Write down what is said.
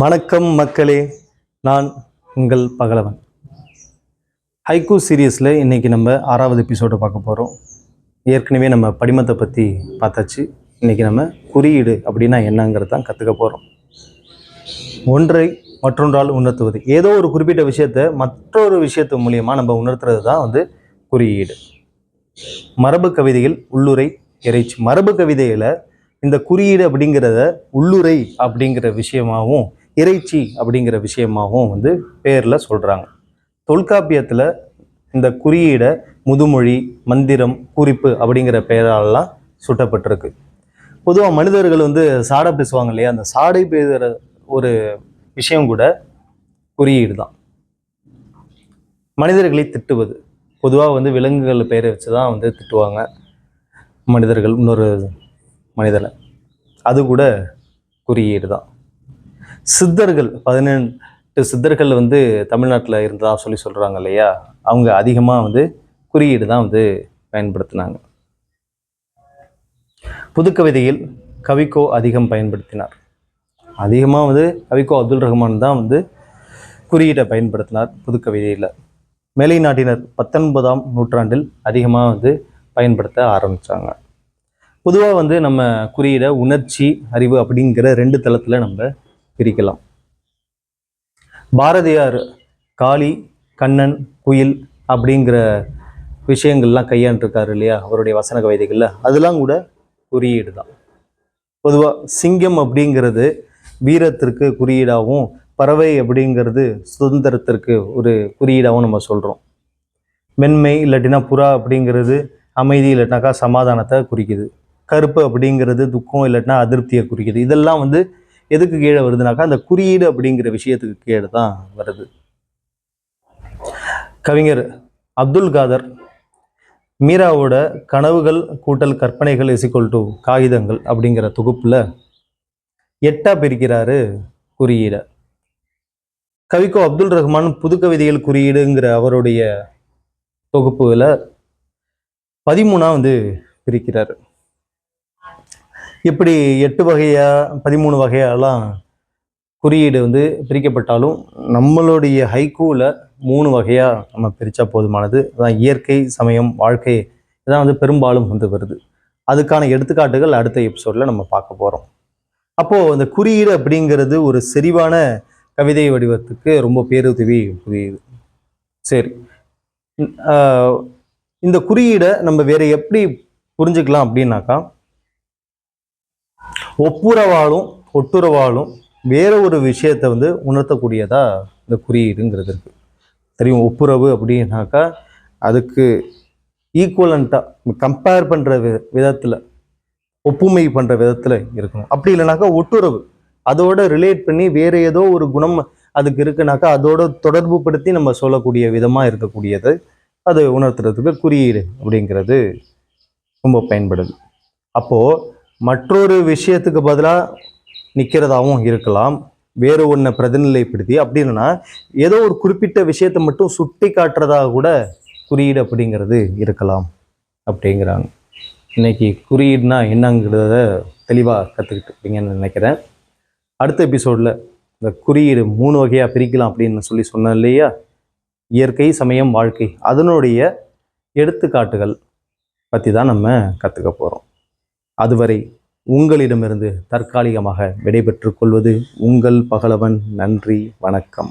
வணக்கம் மக்களே நான் உங்கள் பகலவன். ஹைக்கூ சீரியஸில் இன்றைக்கி நம்ம ஆறாவது எபிசோடை பார்க்க போகிறோம் ஏற்கனவே நம்ம படிமத்தை பற்றி பார்த்தாச்சு. இன்றைக்கி நம்ம குறியீடு அப்படின்னா என்னங்கிறது தான் கற்றுக்க போகிறோம் ஒன்றை மற்றொன்றால் உணர்த்துவது. ஏதோ ஒரு குறிப்பிட்ட விஷயத்தை மற்றொரு விஷயத்து மூலியமாக நம்ம உணர்த்துறது தான் வந்து குறியீடு. மரபு கவிதையில் உள்ளுரை இறைச்சி. மரபு கவிதையில் இந்த குறியீடு அப்படிங்கிறத உள்ளுரை அப்படிங்கிற விஷயமாகவும் இறைச்சி அப்படிங்கிற விஷயமாகவும் வந்து பேரில் சொல்கிறாங்க தொல்காப்பியத்தில் இந்த குறியீடை முதுமொழி மந்திரம் குறிப்பு அப்படிங்கிற பெயராலலாம் சுட்டப்பட்டிருக்கு. பொதுவாக மனிதர்கள் வந்து சாடை பேசுவாங்க இல்லையா? அந்த சாடை பேசுகிற ஒரு விஷயம் கூட குறியீடு தான். மனிதர்களை திட்டுவது. பொதுவாக வந்து விலங்குகள் பெயரை வச்சு தான் வந்து திட்டுவாங்க மனிதர்கள். இன்னொரு மனிதனை அது கூட குறியீடு தான். சித்தர்கள் பதினெட்டு சித்தர்கள் வந்து தமிழ்நாட்டில் இருந்ததா சொல்லி சொல்கிறாங்க இல்லையா? அவங்க அதிகமாக வந்து குறியீடு தான் வந்து பயன்படுத்தினாங்க. புதுக்கவிதையில் கவிக்கோ அதிகம் பயன்படுத்தினார். அதிகமாக வந்து கவிக்கோ அப்துல் ரஹ்மான் தான் வந்து குறியீட்டை பயன்படுத்தினார் புதுக்கவிதையில். மேலை நாட்டினர் பத்தொன்பதாம் நூற்றாண்டில் அதிகமாக வந்து பயன்படுத்த ஆரம்பித்தாங்க பொதுவாக வந்து நம்ம குறியீடை உணர்ச்சி அறிவு அப்படிங்கிற ரெண்டு தளத்தில் நம்ம பிரிக்கலாம். பாரதியார் காளி கண்ணன் குயில் அப்படிங்கிற விஷயங்கள்லாம் கையாண்டுருக்காரு இல்லையா? அவருடைய வசன கவிதைகளில் அதெல்லாம் கூட குறியீடு தான். பொதுவாக சிங்கம் அப்படிங்கிறது வீரத்திற்கு குறியீடாகவும் பறவை அப்படிங்கிறது சுதந்திரத்திற்கு ஒரு குறியீடாகவும் நம்ம சொல்கிறோம் மென்மை இல்லாட்டினா புறா அப்படிங்கிறது அமைதி இல்லாட்டினாக்கா சமாதானத்தை குறிக்குது. கருப்பு அப்படிங்கிறது துக்கம் இல்லாட்டினா அதிருப்தியை குறிக்குது. இதெல்லாம் வந்து எதுக்கு கீழே வருதுனாக்கா அந்த குறியீடு அப்படிங்கிற விஷயத்துக்கு கீழே தான் வருது. கவிஞர் அப்துல் காதர் மீராவோட கனவுகள் கூட்டல் கற்பனைகள் இசிக்கொல் டு காகிதங்கள் அப்படிங்கிற தொகுப்பில் எட்டா பிரிக்கிறாரு குறியீடை. கவிக்கோ அப்துல் ரஹ்மான் புதுக்கவிதைகள் குறியீடுங்கிற அவருடைய தொகுப்புல பதிமூணா வந்து பிரிக்கிறார். இப்படி எட்டு வகையாக பதிமூணு வகையாலாம் குறியீடு வந்து பிரிக்கப்பட்டாலும் நம்மளுடைய ஹைக்கூவில் மூணு வகையாக நம்ம பிரித்தா போதுமானது. அதான் இயற்கை சமயம் வாழ்க்கை இதான் வந்து பெரும்பாலும் வந்து வருது. அதுக்கான எடுத்துக்காட்டுகள் அடுத்த எபிசோடில் நம்ம பார்க்க போகிறோம் அப்போது அந்த குறியீடு அப்படிங்கிறது ஒரு செறிவான கவிதை வடிவத்துக்கு ரொம்ப பேருதவி புரியுது. சரி. இந்த குறியீடை நம்ம வேறு எப்படி புரிஞ்சுக்கலாம் அப்படின்னாக்கா ஒப்புரவாலும் ஒட்டுறவாலும் வேற ஒரு விஷயத்தை வந்து உணர்த்தக்கூடியதா இந்த குறியீடுங்கிறது இருக்குது தெரியும் ஒப்புரவு அப்படின்னாக்கா அதுக்கு ஈக்குவலண்ட்டாக கம்பேர் பண்ணுற வி விதத்தில் ஒப்புமை பண்ணுற விதத்தில் இருக்கணும். அப்படி இல்லைனாக்கா ஒட்டுறவு அதோட ரிலேட் பண்ணி வேற ஏதோ ஒரு குணம் அதுக்கு இருக்குனாக்கா அதோட தொடர்பு படுத்தி நம்ம சொல்லக்கூடிய விதமாக இருக்கக்கூடியது. அதை உணர்த்துறதுக்கு குறியீடு அப்படிங்கிறது ரொம்ப பயன்படுது. அப்போது மற்றொரு விஷயத்துக்கு பதிலாக நிற்கிறதாகவும் இருக்கலாம். வேறு ஒன்றை பிரதிநிலைப்படுத்தி அப்படி ஏதோ ஒரு குறிப்பிட்ட விஷயத்தை மட்டும் சுட்டி காட்டுறதாக கூட குறியீடு அப்படிங்கிறது இருக்கலாம் அப்படிங்கிறாங்க. இன்னைக்கு குறியீடுனா என்னங்கிறத தெளிவாக கற்றுக்கிட்டு இருப்பீங்கன்னு நினைக்கிறேன். அடுத்த எபிசோடில் இந்த குறியீடு மூணு வகையாக பிரிக்கலாம் அப்படின்னு சொல்லி சொன்னேன் இல்லையா? இயற்கை சமயம் வாழ்க்கை. அதனுடைய எடுத்துக்காட்டுகள் பற்றி தான் நம்ம கற்றுக்க போகிறோம் அதுவரை உங்களிடமிருந்து தற்காலிகமாக விடைபெற்றுக் கொள்வது உங்கள் பகலவன். நன்றி வணக்கம்.